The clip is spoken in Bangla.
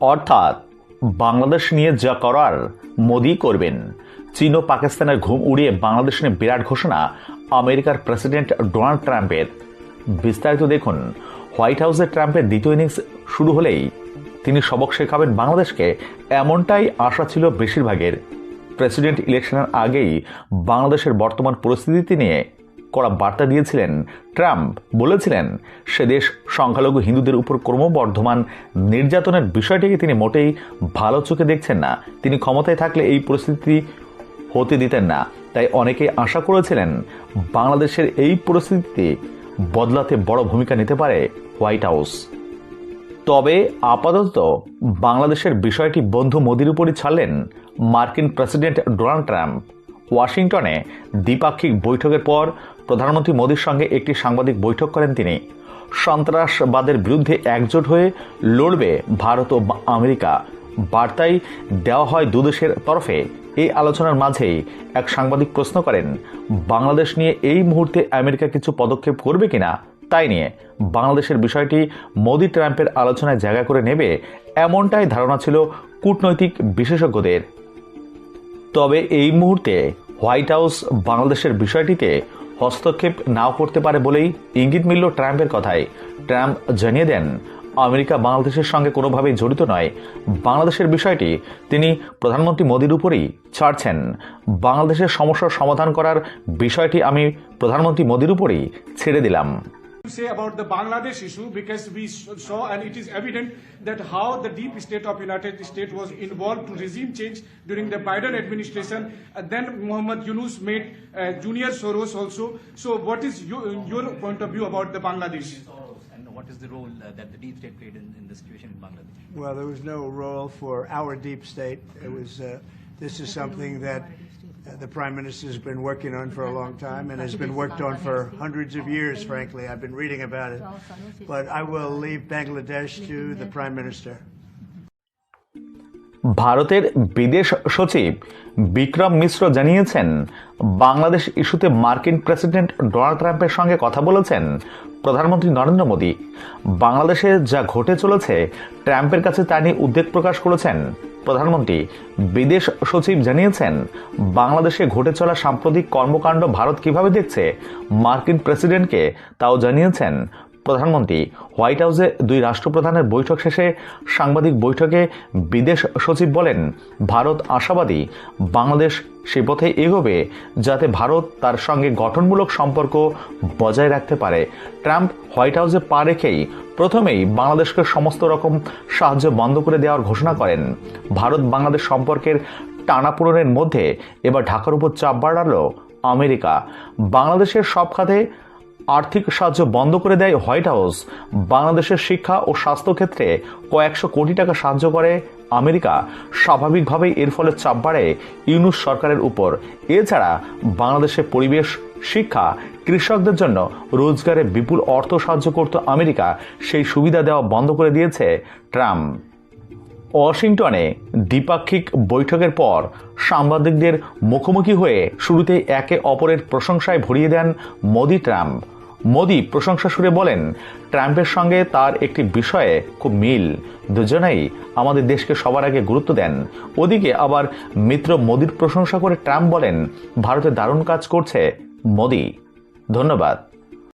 অর্থাৎ, বাংলাদেশ নিয়ে যা করার, মোদি করবেন। চীন ও পাকিস্তানের ঘুম উড়িয়ে বাংলাদেশ নিয়ে বিরাট ঘোষণা আমেরিকার প্রেসিডেন্ট ডোনাল্ড ট্রাম্পের। বিস্তারিত দেখুন, হোয়াইট হাউসে ট্রাম্পের দ্বিতীয় ইনিংস শুরু হলেই তিনি সবক শেখাবেন বাংলাদেশকে, এমনটাই আশা ছিল বেশিরভাগের। প্রেসিডেন্ট ইলেকশনের আগেই বাংলাদেশের বর্তমান পরিস্থিতি নিয়ে করা বার্তা দিয়েছিলেন ট্রাম্প। বলেছিলেন, সে দেশ সংখ্যালঘু হিন্দুদের উপর ক্রমবর্ধমান নির্যাতনের বিষয়টিকে তিনি মোটেই ভালো চোখে দেখছেন না। তিনি ক্ষমতায় থাকলে এই পরিস্থিতি হতে দিতেন না। তাই অনেকে আশা করেছিলেন, বাংলাদেশের এই পরিস্থিতিতে বদলাতে বড় ভূমিকা নিতে পারে হোয়াইট হাউস। তবে আপাতত বাংলাদেশের বিষয়টি বন্ধু মোদির উপরই ছাড়লেন মার্কিন প্রেসিডেন্ট ডোনাল্ড ট্রাম্প। ওয়াশিংটনে দ্বিপাক্ষিক বৈঠকের পর প্রধানমন্ত্রী মোদীর সঙ্গে একটি সাংবাদিক বৈঠক করেন তিনি। সন্ত্রাসবাদের বিরুদ্ধে একজোট হয়ে লড়বে ভারত ও আমেরিকা। বার্তাই দেওয়া হয় দুদেশের তরফে। এই আলোচনার মাঝেই এক সাংবাদিক প্রশ্ন করেন, বাংলাদেশ নিয়ে এই মুহূর্তে আমেরিকা কিছু পদক্ষেপ করবে কিনা তাই নিয়ে? বাংলাদেশের বিষয়টি মোদি ট্রাম্পের আলোচনায় জায়গা করে নেবে এমনটাই ধারণা ছিল কূটনৈতিক বিশেষজ্ঞদের। তবে এই মুহূর্তে হোয়াইট হাউস বাংলাদেশের বিষয়টিতে হস্তক্ষেপ নাও করতে পারে বলেই ইঙ্গিত মিলল ট্রাম্পের কথায়। ট্রাম্প জানিয়ে দেন, আমেরিকা বাংলাদেশের সঙ্গে কোনোভাবেই জড়িত নয়। বাংলাদেশের বিষয়টি তিনি প্রধানমন্ত্রী মোদীর উপরেই ছাড়ছেন। বাংলাদেশের সমস্যার সমাধান করার বিষয়টি আমি প্রধানমন্ত্রী মোদীর উপরেই ছেড়ে দিলাম। Say about the Bangladesh issue because we saw and it is evident that how the deep state of United States was involved to regime change during the Biden administration. And then Muhammad Yunus made uh, Junior Soros also. So what is your, your point of view about the Bangladesh? And what is the role uh, that the deep state played in, in the situation in Bangladesh? Well, there was no role for our deep state. It was. Uh, this is something that Uh, the prime minister has been working on for a long time and has been worked on for hundreds of years. Frankly, I've been reading about it. But I will leave Bangladesh to the prime minister. ভারতের বিদেশ সচিব বিক্রম মিশ্র জানিয়েছেন, বাংলাদেশ ইস্যুতে মার্কিন প্রেসিডেন্ট ডোনাল্ড ট্রাম্পের সঙ্গে কথা বলেছেন প্রধানমন্ত্রী নরেন্দ্র মোদী। বাংলাদেশে যা ঘটে চলেছে, ট্রাম্পের কাছে তা নিয়ে উদ্বেগ প্রকাশ করেছেন প্রধানমন্ত্রী। বিদেশ সচিব জানিয়েছেন, বাংলাদেশে ঘটে চলা সাম্প্রতিক কর্মকাণ্ড ভারত কীভাবে দেখছে, মার্কিন প্রেসিডেন্টকে তাও জানিয়েছেন প্রধানমন্ত্রী হোয়াইট হাউসে দুই রাষ্ট্রপ্রধানের বৈঠক শেষে সাংবাদিক বৈঠকে বিদেশ সচিব বলেন, ভারত আশাবাদী, বাংলাদেশ সে পথে এগোবে যাতে ভারত তার সঙ্গে গঠনমূলক সম্পর্ক বজায় রাখতে পারে। ট্রাম্প হোয়াইট হাউসে পা রেখেই প্রথমেই বাংলাদেশকে সমস্ত রকম সাহায্য বন্ধ করে দেওয়ার ঘোষণা করেন। ভারত বাংলাদেশ সম্পর্কের টানাপোড়েনের মধ্যে এবার ঢাকার উপর চাপ বাড়ালো আমেরিকা। বাংলাদেশের সব খাতে আর্থিক সাহায্য বন্ধ করে দেয় হোয়াইট হাউস। বাংলাদেশের শিক্ষা ও স্বাস্থ্য ক্ষেত্রে কয়েকশো কোটি টাকা সাহায্য করে আমেরিকা। স্বাভাবিকভাবেই এর ফলে চাপ বাড়ে ইউনুস সরকারের উপর। এছাড়া বাংলাদেশের পরিবেশ, শিক্ষা, কৃষকদের জন্য রোজগারে বিপুল অর্থ সাহায্য করত আমেরিকা। সেই সুবিধা দেওয়া বন্ধ করে দিয়েছে ট্রাম্প। ওয়াশিংটনে দ্বিপাক্ষিক বৈঠকের পর সাংবাদিকদের মুখোমুখি হয়ে শুরুতেই একে অপরের প্রশংসায় ভরিয়ে দেন মোদি ট্রাম্প। মোদি প্রশংসা সুরে বলেন, ট্রাম্পের সঙ্গে তার একটি বিষয়ে খুব মিল। দুজনেই আমাদের দেশকে সবার আগে গুরুত্ব দেন। ওদিকে আবার মিত্র মোদির প্রশংসা করে ট্রাম্প বলেন, ভারতে দারুণ কাজ করছে মোদি। ধন্যবাদ।